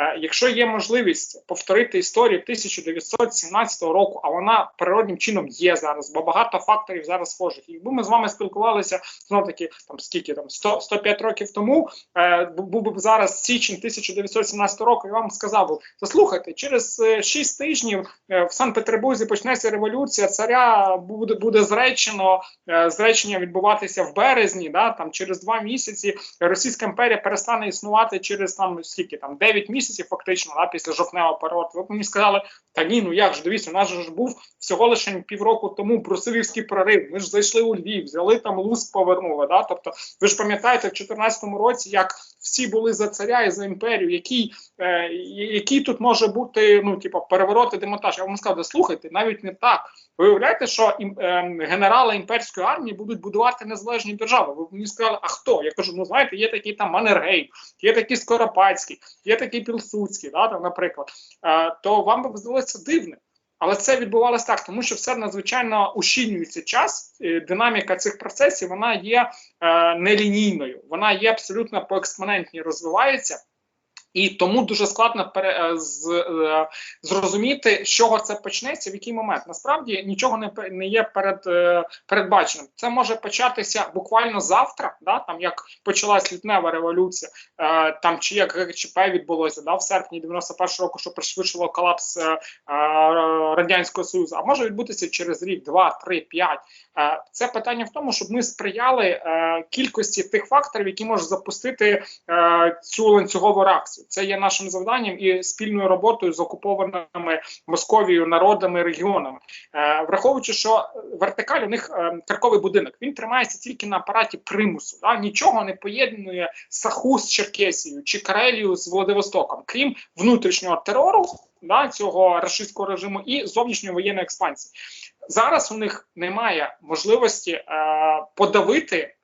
Е, якщо є можливість повторити історію 1917 року, а вона природним чином є зараз, бо багато факторів зараз схожих. Якби ми з вами спілкувалися знов таки там скільки там 100, 105 років тому, е, був би зараз січень 1917 року, я вам сказав би, заслухайте, через 6 тижнів е, в Санкт-Петербурзі почнеться революція, царя буде буде зречено, е, зречення відбуватися в березні. Да, там через два місяці Російська імперія перестане існувати через там скільки там 9 місяців, фактично, да, після жовтневого перевороту. Ви мені сказали, та ні, ну як ж дивіться, у нас ж був всього лише півроку тому брусилівський прорив. Ми ж зайшли у Львів, взяли там луз, повернули. Да? Тобто, ви ж пам'ятаєте, в 2014 році, як всі були за царя і за імперію, який, е, який тут може бути ну, типу, переворот і демонтаж. Я вам сказав, слухайте, навіть не так. Ви уявляєте, що ім, е, генерали імперської армії будуть будувати незалежні держави. Ви мені сказали, а хто? Я кажу, ну знаєте, є такий там Маннергейм, є такий Скоропадський, є такий Пілсудський, да, там, наприклад. Е, то вам би здалося дивним. Але це відбувалося так, тому що все надзвичайно ущільнюється час. Динаміка цих процесів вона є е, нелінійною, вона є абсолютно по експонентній розвивається. І тому дуже складно пере, е, з, е, зрозуміти, з чого це почнеться, в який момент. Насправді нічого не, не є перед, е, передбаченим. Це може початися буквально завтра, да, там як почалась лютнева революція, там чи як ГКЧП відбулося да, в серпні 91 року, що пришвидшило колапс радянського союзу. А може відбутися через рік, два, три, п'ять. Це питання в тому, щоб ми сприяли кількості тих факторів, які можуть запустити цю ланцюгову реакцію. Це є нашим завданням і спільною роботою з окупованими Московією народами регіонами, е, враховуючи, що вертикаль у них е, карковий будинок. Він тримається тільки на апараті примусу. Да? Нічого не поєднує Саху з Черкесією чи Карелію з Владивостоком, крім внутрішнього терору. Да, цього рашистського режиму і зовнішньої воєнної експансії зараз у них немає можливості е, подавити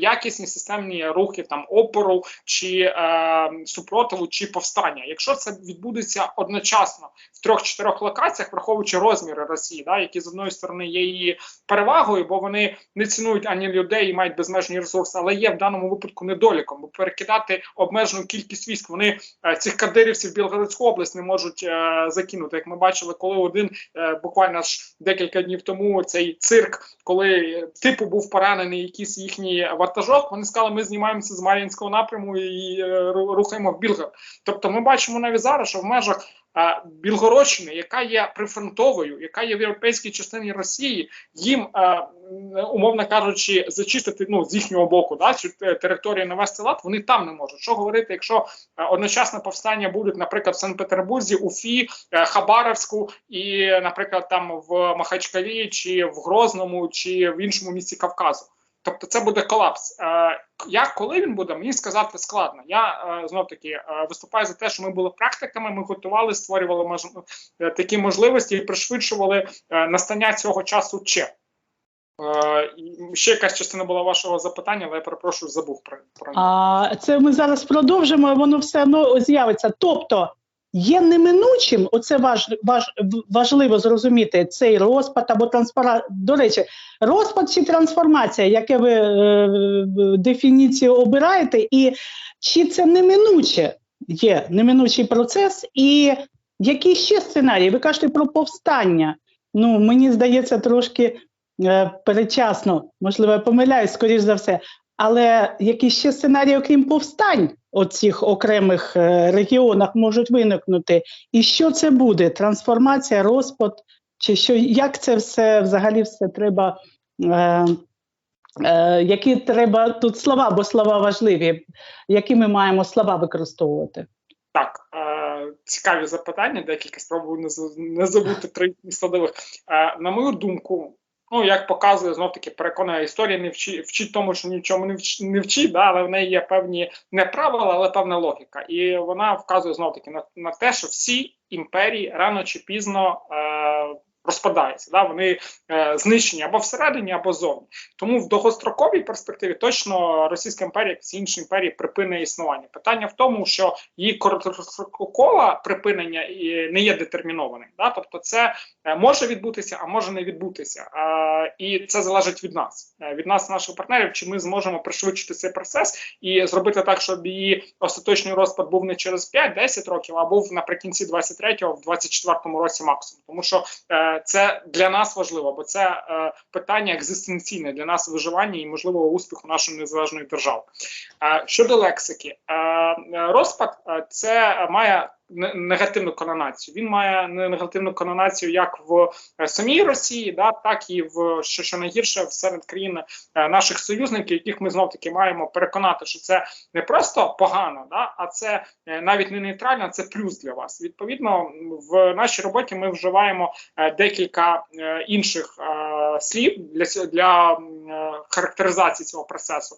якісні системні рухи там опору чи е, супротиву чи повстання. Якщо це відбудеться одночасно в трьох-чотирьох локаціях, враховуючи розміри Росії, да, які з одної сторони є її перевагою, бо вони не цінують ані людей і мають безмежні ресурси, але є в даному випадку недоліком, бо перекидати обмежену кількість військ вони е, цих кадирівців в область не можуть е, закинути. Як ми бачили, коли один е, буквально ж декілька днів тому цей цирк, коли е, типу був поранений якийсь їхній вантажок, вони сказали, ми знімаємося з Мар'їнського напряму і е, рухаємо в Білгород. Тобто, ми бачимо навіть зараз, що в межах е, Білгородщини, яка є прифронтовою, яка є в європейській частині Росії, їм е, умовно кажучи, зачистити ну з їхнього боку, да, цю те- територію навести лад, вони там не можуть. Що говорити, якщо одночасне повстання будуть, наприклад, в Санкт-Петербурзі, Уфі, е, Хабаровську і, наприклад, там в Махачкалі, чи в Грозному, чи в іншому місці Кавказу. Тобто це буде колапс. Е, як коли він буде, мені сказати складно. Я е, знов таки е, виступаю за те, що ми були практиками, ми готували, створювали такі можливості і пришвидшували настання цього часу. Е, ще якась частина була вашого запитання, але я перепрошую, забув про, про це ми зараз продовжимо, воно все одно з'явиться. Тобто є неминучим, оце важ, важ, важливо зрозуміти, цей розпад або трансформація. До речі, розпад чи трансформація, яке ви е, дефініцію обираєте, і чи це неминуче є неминучий процес, і які ще сценарії? Ви кажете про повстання. Ну, мені здається, трошки е, передчасно, можливо, я помиляюсь, скоріш за все. Але які ще сценарії, окрім повстань у цих окремих е, регіонах можуть виникнути? І що це буде? Трансформація, розпад? Чи що як це все взагалі все треба? Е, е, які треба тут слова, бо слова важливі. Які ми маємо слова використовувати? Так, е, цікаві запитання, декілька спробую не, не забути три складових. Е, на мою думку, ну як показує знов таки переконана історія, не вчи, вчить тому, що нічому не вчить, не вчить, да, але в неї є певні не правила, але певна логіка. І вона вказує знов таки на, на те, що всі імперії рано чи пізно. Е, Розпадаються, да, вони е, знищені або всередині, або зовні. Тому в довгостроковій перспективі точно Російська імперія, як всі інші імперії, припинить існування. Питання в тому, що її короткострокове припинення не є детермінованим. Да? Тобто, це Е, може відбутися, а може не відбутися. Е, і це залежить від нас, е, від нас, наших партнерів, чи ми зможемо пришвидшити цей процес і зробити так, щоб її остаточний розпад був не через 5-10 років, а був наприкінці 23-го, в 24-му році максимум. Тому що е, це для нас важливо, бо це е, питання екзистенційне для нас виживання і можливого успіху нашої незалежної держави. Е, щодо лексики, е, розпад це має негативну кононацію. Він має не- негативну кононацію як в е, самій Росії, да, так і в що, що найгірше серед країн е, наших союзників, яких ми знов таки маємо переконати, що це не просто погано, да, а це е, навіть не нейтрально, це плюс для вас. Відповідно, в нашій роботі ми вживаємо декілька інших слів для для характеризації цього процесу.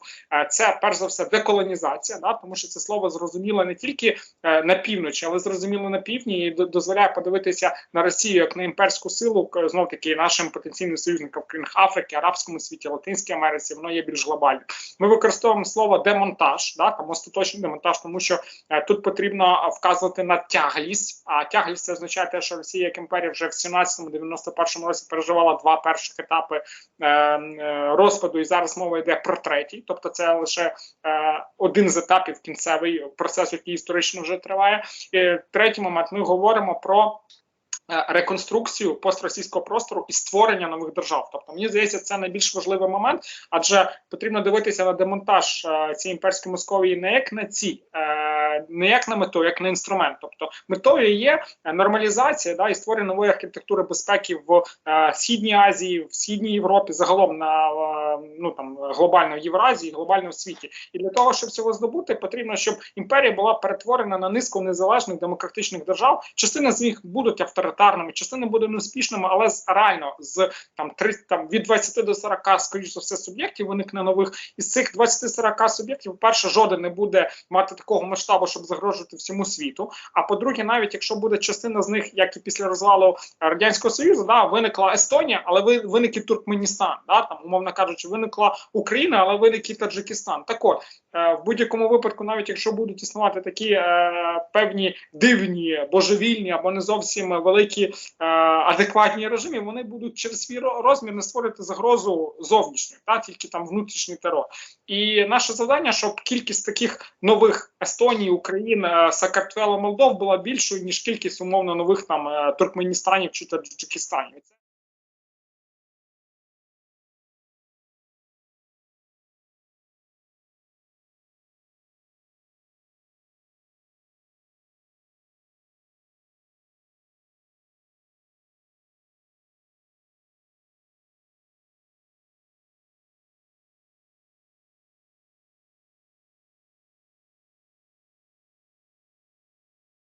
Це перш за все деколонізація, да, тому що це слово зрозуміло не тільки на півночі, але зрозуміло на півдні і дозволяє подивитися на Росію як на імперську силу, знов таки нашим потенційним союзникам в країнах Африки, Арабському світі, Латинській Америці, воно є більш глобальним. Ми використовуємо слово демонтаж, да, там остаточний демонтаж, тому що е, тут потрібно вказувати на тяглість. А тяглість це означає те, що Росія як імперія вже в 17-91 році переживала два перших етапи е, е, розпаду, і зараз мова йде про третій, тобто це лише е, один з етапів кінцевий процесу, який історично вже триває. І третій момент ми говоримо про. Е, Реконструкцію постросійського простору і створення нових держав. Тобто, мені здається, це найбільш важливий момент, адже потрібно дивитися на демонтаж е, цієї імперської Московії не як на ці, е, не як на мету, як на інструмент. Тобто, метою є нормалізація да, і створення нової архітектури безпеки в східній Азії, в східній Європі, загалом на ну там глобально в Євразії, глобально в світі. І для того, щоб цього здобути, потрібно, щоб імперія була перетворена на низку незалежних демократичних держав. Частина з них будуть авторитарними, частина буде неуспішними, але з реально з там 30, там від 20 до 40, скоріш за все, суб'єктів виникне нових. Із цих 20-40 суб'єктів, перше, жоден не буде мати такого масштабу, щоб загрожувати всьому світу. А по-друге, навіть якщо буде частина з них, як і після розвалу радянського союзу, да, виникла Естонія, але ви виник і Туркменістан, да, там умовно кажучи, виникла Україна, але виник і Таджикистан. Так от в будь-якому випадку, навіть якщо будуть існувати такі е, певні дивні, божевільні або не зовсім великі е, адекватні режими, вони будуть через свій розмір не створювати загрозу зовнішню, та тільки там внутрішній терор. І наше завдання, щоб кількість таких нових Естонії, України, Сакартвела, Молдов була більшою ніж кількість умовно нових там е, Туркменістанів чи Таджикистанів.